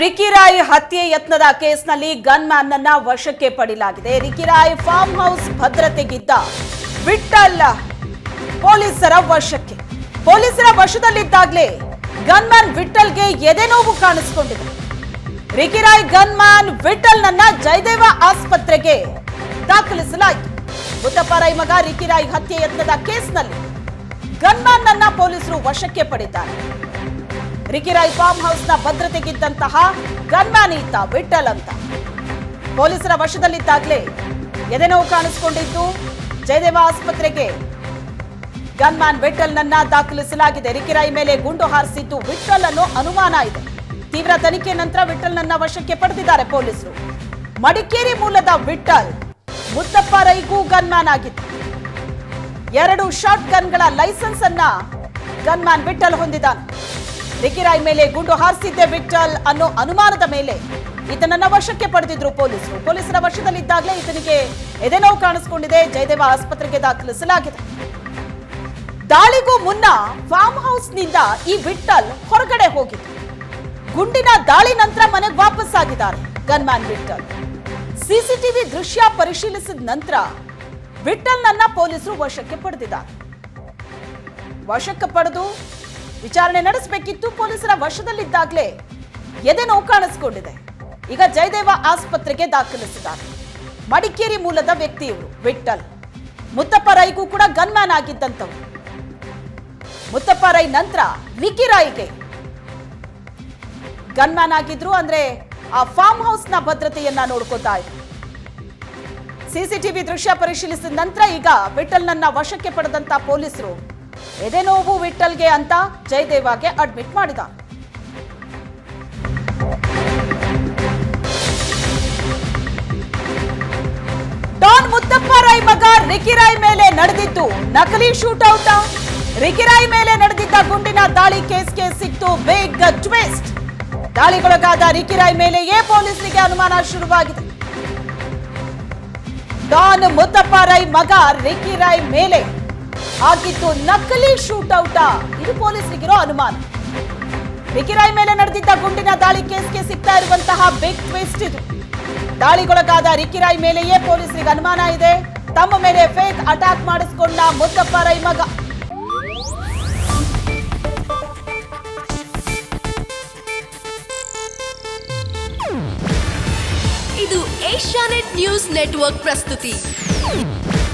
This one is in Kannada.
ರಿಕಿರಾಯ್ ಹತ್ಯೆ ಯತ್ನದ ಕೇಸ್ನಲ್ಲಿ ಗನ್ಮ್ಯಾನ್ ಅನ್ನ ವಶಕ್ಕೆ ಪಡೆಯಲಾಗಿದೆ ರಿಕಿರಾಯ್ ಫಾರ್ಮ್ ಹೌಸ್ ಭದ್ರತೆಗಿದ್ದ ವಿಠಲ್ ಪೊಲೀಸರ ವಶಕ್ಕೆ. ಪೊಲೀಸರ ವಶದಲ್ಲಿದ್ದಾಗಲೇ ಗನ್ಮ್ಯಾನ್ ವಿಠಲ್ಗೆ ಎದೆನೋವು ಕಾಣಿಸಿಕೊಂಡಿದೆ. ರಿಕಿರಾಯ್ ಗನ್ಮ್ಯಾನ್ ವಿಠಲ್ ನನ್ನ ಜಯದೇವ ಆಸ್ಪತ್ರೆಗೆ ದಾಖಲಿಸಲಾಯಿತು. ಮುತ್ತಪ್ಪರೈ ಮಗ ರಿಕಿರಾಯ್ ಹತ್ಯೆ ಯತ್ನದ ಕೇಸ್ನಲ್ಲಿ ಗನ್ಮ್ಯಾನ್ ನನ್ನ ಪೊಲೀಸರು ವಶಕ್ಕೆ ಪಡೆದಿದ್ದಾರೆ ರಿಕಿರಾಯ್ ಫಾರ್ಮ್ ಹೌಸ್ನ ಭದ್ರತೆಗಿದ್ದಂತಹ ಗನ್ಮ್ಯಾನ್ ಈತ ವಿಠಲ್ ಅಂತ. ಪೊಲೀಸರ ವಶದಲ್ಲಿದ್ದಾಗಲೇ ಎದೆನೋವು ಕಾಣಿಸಿಕೊಂಡಿದ್ದು. ಜಯದೇವ ಆಸ್ಪತ್ರೆಗೆ ಗನ್ಮ್ಯಾನ್ ವಿಠಲ್ನನ್ನ ದಾಖಲಿಸಲಾಗಿದೆ. ರಿಕಿರಾಯ್ ಮೇಲೆ ಗುಂಡು ಹಾರಿಸಿದ್ದು ವಿಠಲ್ ಅನ್ನೋ ಅನುಮಾನ ಇದೆ. ತೀವ್ರ ತನಿಖೆ ನಂತರ ವಿಠಲ್ನನ್ನ ವಶಕ್ಕೆ ಪಡೆದಿದ್ದಾರೆ ಪೊಲೀಸರು. ಮಡಿಕೇರಿ ಮೂಲದ ವಿಠಲ್ ಮುತ್ತಪ್ಪ ರೈಗೂ ಗನ್ಮ್ಯಾನ್ ಆಗಿತ್ತು ಎರಡು ಶಾರ್ಟ್ ಗನ್ಗಳ ಲೈಸೆನ್ಸ್ ಅನ್ನ ಗನ್ಮ್ಯಾನ್ ವಿಠಲ್ ಹೊಂದಿದ್ದಾನೆ. ರಿಕಿರಾಯ್ ಮೇಲೆ ಗುಂಡು ಹಾರಿಸಿದ್ದೆ ವಿಠಲ್ ಅನ್ನೋ ಅನುಮಾನದ ಮೇಲೆ ಈತನನ್ನ ವಶಕ್ಕೆ ಪಡೆದಿದ್ರು ಪೊಲೀಸರು. ಪೊಲೀಸರ ವಶದಲ್ಲಿದ್ದಾಗಲೇ ಈತನಿಗೆ ಎದೆನೋವು ಕಾಣಿಸಿಕೊಂಡಿದೆ. ಜಯದೇವ ಆಸ್ಪತ್ರೆಗೆ ದಾಖಲಿಸಲಾಗಿದೆ. ದಾಳಿಗೂ ಮುನ್ನ ಫಾರ್ಮ್ ಹೌಸ್ನಿಂದ ಈ ವಿಠಲ್ ಹೊರಗಡೆ ಹೋಗಿದ್ರು ಗುಂಡಿನ ದಾಳಿ ನಂತರ ಮನೆಗೆ ವಾಪಸ್ ಆಗಿದ್ದಾರೆ. ಗನ್ಮ್ಯಾನ್ ವಿಠಲ್ ಸಿಸಿಟಿವಿ ದೃಶ್ಯ ಪರಿಶೀಲಿಸಿದ ನಂತರ ವಿಠಲ್ನನ್ನ ಪೊಲೀಸರು ವಶಕ್ಕೆ ಪಡೆದಿದ್ದಾರೆ. ವಶಕ್ಕೆ ಪಡೆದು ವಿಚಾರಣೆ ನಡೆಸಬೇಕಿತ್ತು ಪೊಲೀಸರ ವಶದಲ್ಲಿದ್ದಾಗಲೇ ಎದೆ ನೋವು ಕಾಣಿಸಿಕೊಂಡಿದೆ. ಈಗ ಜಯದೇವ ಆಸ್ಪತ್ರೆಗೆ ದಾಖಲಿಸಿದ್ದಾರೆ. ಮಡಿಕೇರಿ ಮೂಲದ ವ್ಯಕ್ತಿಯವರು ವಿಠಲ್ ಮುತ್ತಪ್ಪ ರೈಗೂ ಕೂಡ ಗನ್ಮ್ಯಾನ್ ಆಗಿದ್ದಂಥವ್ರು. ಮುತ್ತಪ್ಪ ರೈ ನಂತರ ವಿಕಿ ರಾಯ್ಗೆ ಗನ್ಮ್ಯಾನ್ ಆಗಿದ್ರು ಅಂದ್ರೆ ಆ ಫಾರ್ಮ್ ಹೌಸ್ನ ಭದ್ರತೆಯನ್ನ ನೋಡ್ಕೋತಾ ಇದ್ರು. ಸಿಸಿಟಿವಿ ದೃಶ್ಯ ಪರಿಶೀಲಿಸಿದ ನಂತರ ಈಗ ವಿಠಲ್ನನ್ನ ವಶಕ್ಕೆ ಪಡೆದಂತ ಪೊಲೀಸರು ಎದೆನೋವು ವಿಠಲ್ಗೆ ಅಂತ ಜಯದೇವಾಗೆ ಅಡ್ಮಿಟ್ ಮಾಡಿದ. ಡಾನ್ ಮುತ್ತಪ್ಪ ರಾಯ್ ಮಗ ರಿಕಿರಾಯ್ ಮೇಲೆ ನಡೆದಿದ್ದು ನಕಲಿ ಶೂಟ್ ಅವ್ತ ರಿಕಿರಾಯ್ ಮೇಲೆ ನಡೆದಿದ್ದ ಗುಂಡಿನ ದಾಳಿ ಕೇಸ್ಗೆ ಸಿಕ್ತು ಬೇಗ ಟ್ವಿಸ್ಟ್ ದಾಳಿಗೊಳಗಾದ ರಿಕಿರಾಯ್ ಮೇಲೆಯೇ ಪೊಲೀಸರಿಗೆ ಅನುಮಾನ ಶುರುವಾಗಿದೆ. ಡಾನ್ ಮುತ್ತಪ್ಪ ರೈ ಮಗ ರಿಕಿ ರಾಯ್ ಮೇಲೆ ಆಗಿದ್ದು ನಕಲಿ ಶೂಟೌಟ ಇದು ಪೊಲೀಸರಿಗಿರೋ ಅನುಮಾನ. ಬಿಕಿರಾಯ್ ಮೇಲೆ ನಡೆದಿದ್ದ ಗುಂಡಿನ ದಾಳಿ ಕೇಸ್ಗೆ ಸಿಗ್ತಾ ಇರುವಂತಹ ಬಿಗ್ ಟ್ವಿಸ್ಟ್ ಇದು. ದಾಳಿಗೊಳಗಾದ ರಿಕಿರಾಯ್ ಮೇಲೆಯೇ ಪೊಲೀಸರಿಗೆ ಅನುಮಾನ ಇದೆ. ತಮ್ಮ ಮೇಲೆ ಫೇಕ್ ಅಟ್ಯಾಕ್ ಮಾಡಿಸಿಕೊಂಡ ಮುದ್ದಪ್ಪ ರೈ ಮಗ. ಇದು ಏಷ್ಯಾನೆಟ್ ನ್ಯೂಸ್ ನೆಟ್ವರ್ಕ್ ಪ್ರಸ್ತುತಿ.